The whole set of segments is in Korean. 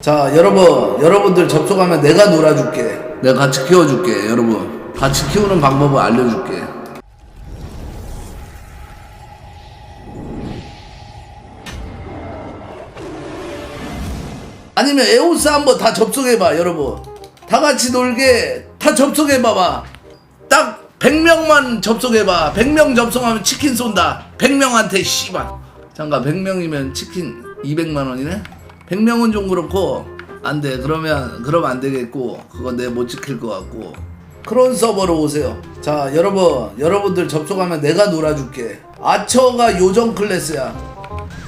자 여러분 여러분들 접속하면 내가 놀아줄게. 내가 같이 키워줄게 여러분. 같이 키우는 방법을 알려줄게. 아니면 에오스 한번 다 접속해봐 여러분. 다 같이 놀게 다 접속해봐봐. 딱 100명만 접속해봐. 100명 접속하면 치킨 쏜다. 100명한테 씨발. 잠깐 100명이면 치킨 200만원이네 100명은 좀 그렇고 안 돼. 그러면 그러면 안 되겠고 그건 내가 못 지킬 것 같고. 크론 서버로 오세요. 자 여러분 여러분들 접속하면 내가 놀아줄게. 아처가 요정 클래스야.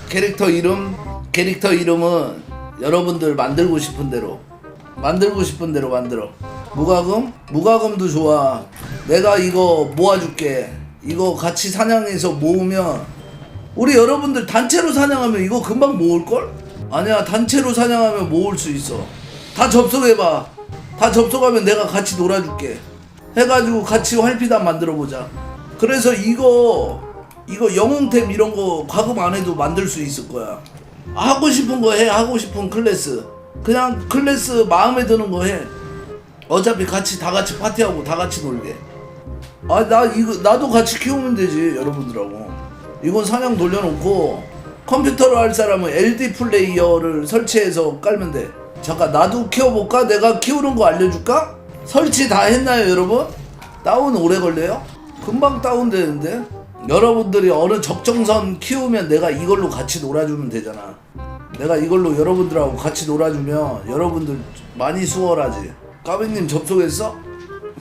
캐릭터 이름 캐릭터 이름은 여러분들 만들고 싶은 대로. 만들고 싶은 대로 만들어. 무과금? 무과금도 좋아. 내가 이거 모아줄게. 이거 같이 사냥해서 모으면 우리 여러분들 단체로 사냥하면 이거 금방 모을걸? 아니야 단체로 사냥하면 모을 수 있어. 다 접속해봐. 다 접속하면 내가 같이 놀아줄게. 해가지고 같이 활피단 만들어보자. 그래서 이거 이거 영웅템 이런 거 과금 안 해도 만들 수 있을 거야. 하고 싶은 거 해 하고 싶은 클래스. 그냥 클래스 마음에 드는 거 해. 어차피 같이 다 같이 파티하고 다 같이 놀게. 아 나 이거 나도 같이 키우면 되지 여러분들하고. 이건 사냥 돌려놓고 컴퓨터로 할 사람은 LD 플레이어를 설치해서 깔면 돼. 잠깐 나도 키워볼까? 내가 키우는 거 알려줄까? 설치 다 했나요 여러분? 다운 오래 걸려요? 금방 다운 되는데? 여러분들이 어느 적정선 키우면 내가 이걸로 같이 놀아주면 되잖아. 내가 이걸로 여러분들하고 같이 놀아주면 여러분들 많이 수월하지. 까비님 접속했어?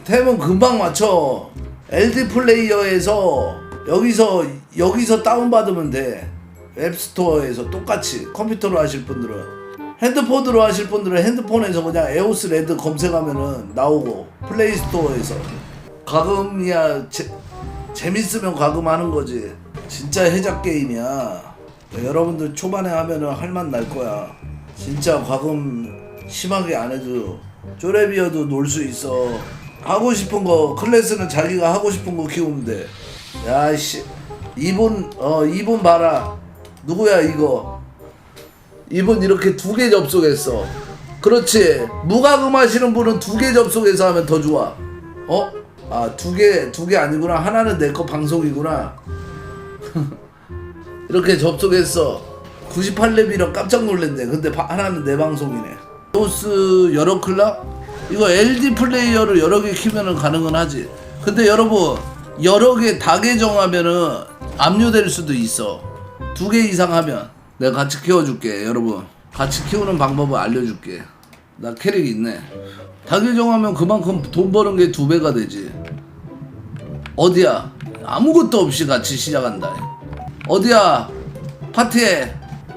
템은 금방 맞춰. LD 플레이어에서 여기서 여기서 다운받으면 돼 앱스토어에서 똑같이 컴퓨터로 하실 분들은 핸드폰으로 하실 분들은 핸드폰에서 그냥 에오스 레드 검색하면은 나오고 플레이스토어에서 가금이야 재, 재밌으면 가금하는 거지. 진짜 해작 게임이야. 여러분들 초반에 하면은 할만 날 거야. 진짜 과금 심하게 안 해도 쪼레비어도 놀 수 있어. 하고 싶은 거 클래스는 자기가 하고 싶은 거 키우면 돼. 야씨. 이분 어 이분 봐라 누구야 이거? 이분 이렇게 두 개 접속했어. 그렇지. 무과금 하시는 분은 두 개 접속해서 하면 더 좋아. 어? 아 두 개 두 개 아니구나. 하나는 내 거 방송이구나. 이렇게 접속했어. 98렙이라 깜짝 놀랐네. 근데 바- 하나는 내 방송이네. 보스 여러 클럽 이거 LD 플레이어를 여러 개 키면은 가능은 하지. 근데 여러분 여러 개 다 계정하면은 압류될 수도 있어 두 개 이상 하면 내가 같이 키워줄게 여러분. 같이 키우는 방법을 알려줄게. 나 캐릭 있네. 다 계정 하면 그만큼 돈 버는 게 두 배가 되지. 어디야? 아무것도 없이 같이 시작한다. 어디야? 파티에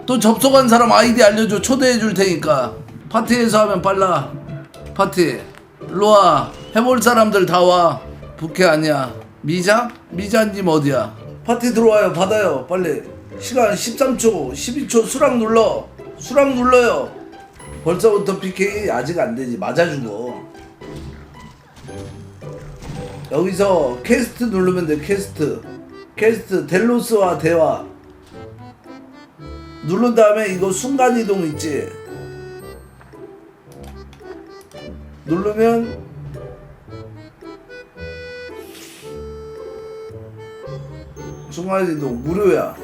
또 접속한 사람 아이디 알려줘. 초대해 줄 테니까. 파티에서 하면 빨라. 파티. 일로와. 해볼 사람들 다와. 부캐 아니야. 미자? 미자님 어디야? 파티 들어와요. 받아요. 빨리 시간 13초 12초 수락 눌러. 수락 눌러요. 벌써부터 PK 아직 안 되지. 맞아 죽어 여기서 캐스트 누르면 돼 캐스트. 캐스트 델로스와 대화. 누른 다음에 이거 순간 이동 있지? 누르면 순간이동 무료야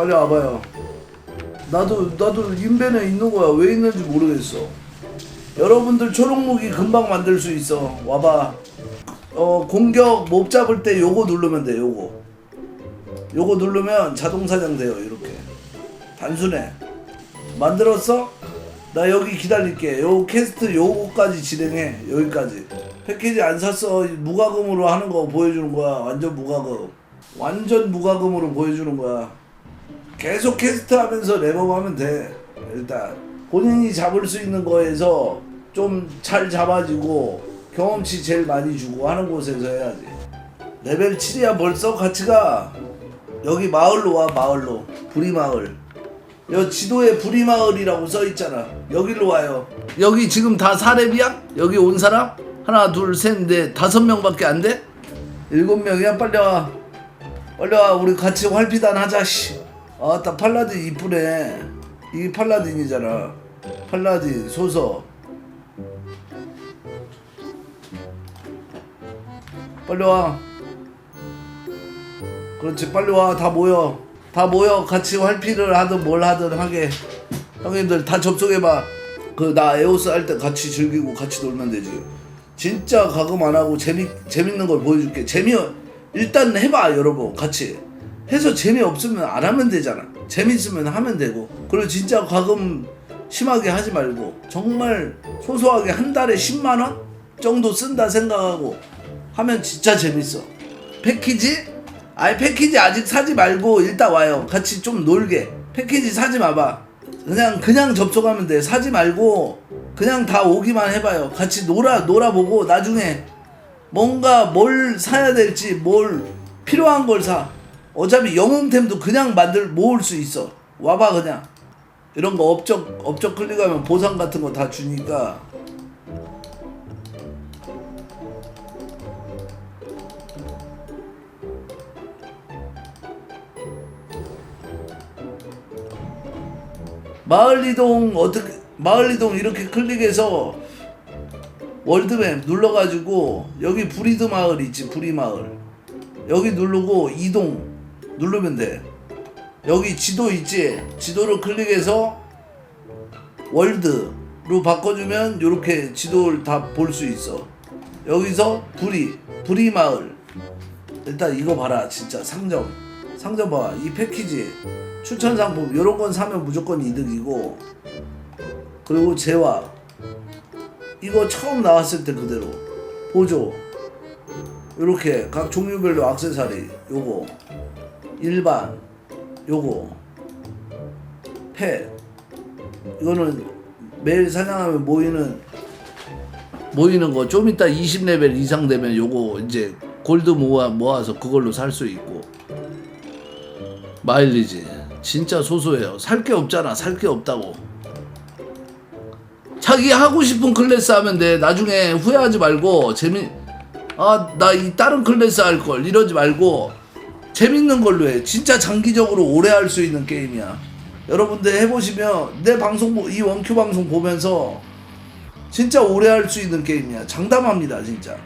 빨리 와봐요. 나도 나도 인벤에 있는 거야. 왜 있는지 모르겠어. 여러분들 초록무기 금방 만들 수 있어. 와봐. 어 공격 몹 잡을 때 요거 누르면 돼 요거. 요거 누르면 자동 사냥 돼요 이렇게. 단순해. 만들었어? 나 여기 기다릴게. 요 캐스트 요거까지 진행해. 여기까지. 패키지 안 샀어. 무과금으로 하는 거 보여주는 거야. 완전 무과금. 완전 무과금으로 보여주는 거야 계속 캐스트 하면서 랩업 하면 돼. 일단 본인이 잡을 수 있는 거에서 좀 잘 잡아지고 경험치 제일 많이 주고 하는 곳에서 해야지. 레벨 7이야 벌써 같이 가. 여기 마을로 와 마을로. 부리마을. 여 지도에 부리마을이라고 써 있잖아. 여기로 와요. 여기 지금 다 사렙이야? 여기 온 사람? 하나 둘셋넷 다섯 명밖에 안 돼? 일곱 명이야? 빨리 와. 빨리 와. 우리 같이 활피단 하자 씨 아따 팔라딘 이쁘네 이게 팔라딘이잖아. 팔라딘 소서. 빨리 와. 그렇지 빨리 와. 다 모여. 다 모여. 같이 활피를 하든 뭘 하든 하게. 형님들 다 접속해봐. 그 나 에오스 할 때 같이 즐기고 같이 놀면 되지. 진짜 가금 안 하고 재미 재밌는 걸 보여줄게. 재미 일단 해봐 여러분. 같이 해서 재미 없으면 안 하면 되잖아. 재밌으면 하면 되고. 그리고 진짜 가금 심하게 하지 말고 정말 소소하게 한 달에 10만 원 정도 쓴다 생각하고 하면 진짜 재밌어. 패키지? 아니 패키지 아직 사지 말고 일단 와요. 같이 좀 놀게. 패키지 사지 마봐. 그냥 그냥 접속하면 돼. 사지 말고 그냥 다 오기만 해봐요. 같이 놀아 놀아보고 나중에 뭔가 뭘 사야 될지 뭘 필요한 걸 사 어차피 영웅템도 그냥 만들 모을 수 있어. 와봐 그냥. 이런 거 업적 업적 클릭하면 보상 같은 거 다 주니까. 마을 이동 어떻게 마을 이동 이렇게 클릭해서 월드맵 눌러가지고 여기 브리드 마을 있지 브리 마을. 여기 누르고 이동 누르면 돼. 여기 지도 있지? 지도를 클릭해서 월드로 바꿔주면 이렇게 지도를 다 볼 수 있어. 여기서 브리 브리 마을. 일단 이거 봐라 진짜 상점. 상점 봐 이 패키지 추천 상품 이런 건 사면 무조건 이득이고. 그리고 재화. 이거 처음 나왔을 때 그대로. 보조. 이렇게 각 종류별로 액세서리 요거 일반 요거 펫 이거는 매일 사냥하면 모이는 모이는 거. 좀 이따 20레벨 이상 되면 요거 이제 골드 모아 모아서 그걸로 살 수 있고. 마일리지. 진짜 소소해요. 살 게 없잖아. 살 게 없다고. 자기 하고 싶은 클래스 하면 돼. 나중에 후회하지 말고 재미 아 나 이 다른 클래스 할 걸. 이러지 말고 재밌는 걸로 해. 진짜 장기적으로 오래 할 수 있는 게임이야. 여러분들 해보시면 내 방송 보- 이 원큐 방송 보면서 진짜 오래 할 수 있는 게임이야. 장담합니다 진짜